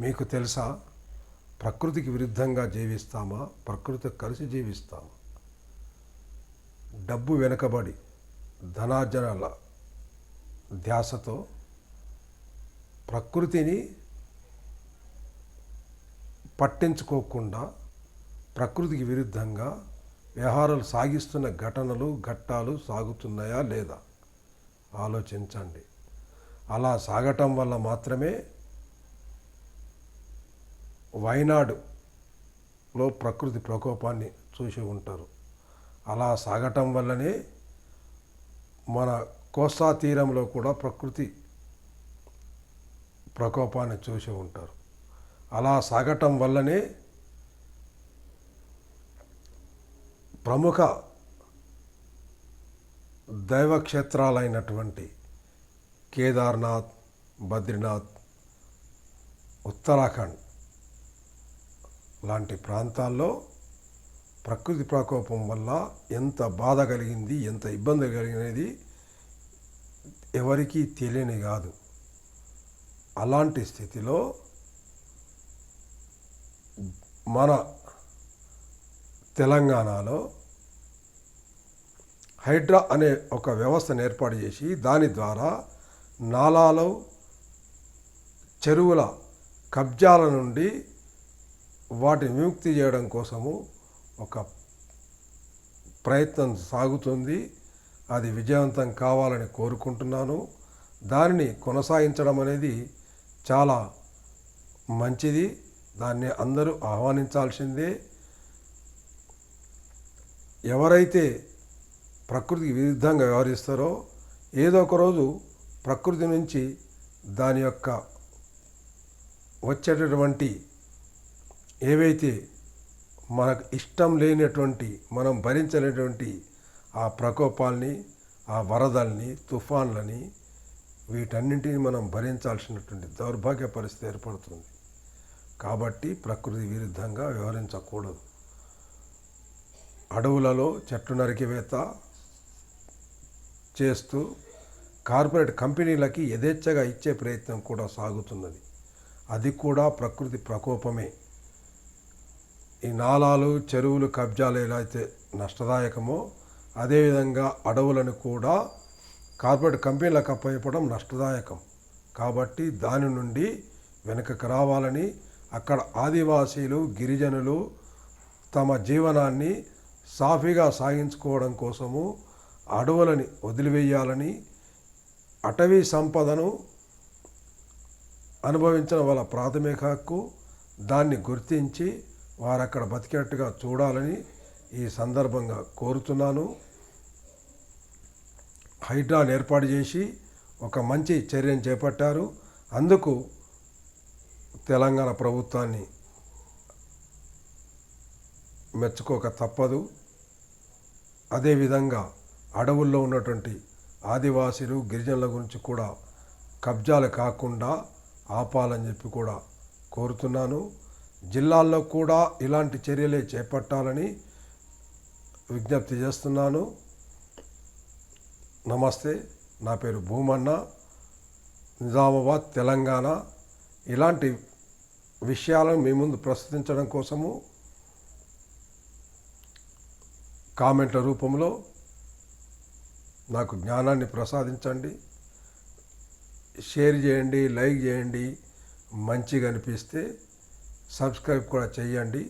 మీకు తెలుసా? ప్రకృతికి విరుద్ధంగా జీవిస్తామా? ప్రకృతి కలిసి జీవిస్తామా? డబ్బు వెనుకబడి ధనార్జనల ధ్యాసతో ప్రకృతిని పట్టించుకోకుండా ప్రకృతికి విరుద్ధంగా వ్యవహారాలు సాగిస్తున్న ఘటనలు ఘట్టాలు సాగుతున్నాయా లేదా? ఆలోచించండి. అలా సాగటం వల్ల మాత్రమే వయనాడులో ప్రకృతి ప్రకోపాన్ని చూసి ఉంటారు. అలా సాగటం వల్లనే మన కోస్తా తీరంలో కూడా ప్రకృతి ప్రకోపాన్ని చూసి ఉంటారు. అలా సాగటం వల్లనే ప్రముఖ దైవక్షేత్రాలైనటువంటి కేదార్నాథ్ బద్రీనాథ్ ఉత్తరాఖండ్ లాంటి ప్రాంతాల్లో ప్రకృతి ప్రకోపం వల్ల ఎంత బాధ కలిగింది ఎంత ఇబ్బంది కలిగినది ఎవరికీ తెలియని కాదు. అలాంటి స్థితిలో మన తెలంగాణలో హైడ్రా అనే ఒక వ్యవస్థను ఏర్పాటు చేసి దాని ద్వారా నాలాలు చెరువుల కబ్జాల నుండి వాటిని విముక్తి చేయడం కోసము ఒక ప్రయత్నం సాగుతుంది. అది విజయవంతం కావాలని కోరుకుంటున్నాను. దానిని కొనసాగించడం అనేది చాలా మంచిది. దాన్ని అందరూ ఆహ్వానించాల్సిందే. ఎవరైతే ప్రకృతికి విరుద్ధంగా వ్యవహరిస్తారో ఏదో ఒక రోజు ప్రకృతి నుంచి దాని యొక్క వచ్చేటటువంటి ఏవైతే మనకు ఇష్టం లేనటువంటి మనం భరించలేటువంటి ఆ ప్రకోపాల్ని ఆ వరదల్ని తుఫాన్లని వీటన్నింటిని మనం భరించాల్సినటువంటి దౌర్భాగ్య పరిస్థితి ఏర్పడుతుంది. కాబట్టి ప్రకృతి విరుద్ధంగా వ్యవహరించకూడదు. అడవులలో చెట్టు నరికివేత చేస్తూ కార్పొరేట్ కంపెనీలకి యథేచ్ఛగా ఇచ్చే ప్రయత్నం కూడా సాగుతున్నది. అది కూడా ప్రకృతి ప్రకోపమే. ఈ నాలాలు చెరువులు కబ్జాలు ఎలా అయితే నష్టదాయకమో అదేవిధంగా అడవులను కూడా కార్పొరేట్ కంపెనీలకు అప్పచెప్పడం నష్టదాయకం. కాబట్టి దాని నుండి వెనుకకు రావాలని అక్కడ ఆదివాసీలు గిరిజనులు తమ జీవనాన్ని సాఫీగా సాగించుకోవడం కోసము అడవులని వదిలివేయాలని అటవీ సంపదను అనుభవించడం వాళ్ళ ప్రాథమిక హక్కు దాన్ని గుర్తించి వారు అక్కడ బతికేట్టుగా చూడాలని ఈ సందర్భంగా కోరుతున్నాను. హైడ్రాన్ ఏర్పాటు చేసి ఒక మంచి చర్యను చేపట్టారు. అందుకు తెలంగాణ ప్రభుత్వాన్ని మెచ్చుకోక తప్పదు. అదేవిధంగా అడవుల్లో ఉన్నటువంటి ఆదివాసీలు గిరిజనుల గురించి కూడా కబ్జాలు కాకుండా ఆపాలని చెప్పి కూడా కోరుతున్నాను. జిల్లాల్లో కూడా ఇలాంటి చర్యలే చేపట్టాలని విజ్ఞప్తి చేస్తున్నాను. నమస్తే నా పేరు భూమన్న. నిజామాబాద్ తెలంగాణ. ఇలాంటి విషయాలను మీ ముందు ప్రస్తుతించడం కోసము కామెంట్ల రూపంలో నాకు జ్ఞానాన్ని ప్రసాదించండి. షేర్ చేయండి లైక్ చేయండి. మంచిగా అనిపిస్తే సబ్స్క్రైబ్ కూడా చేయండి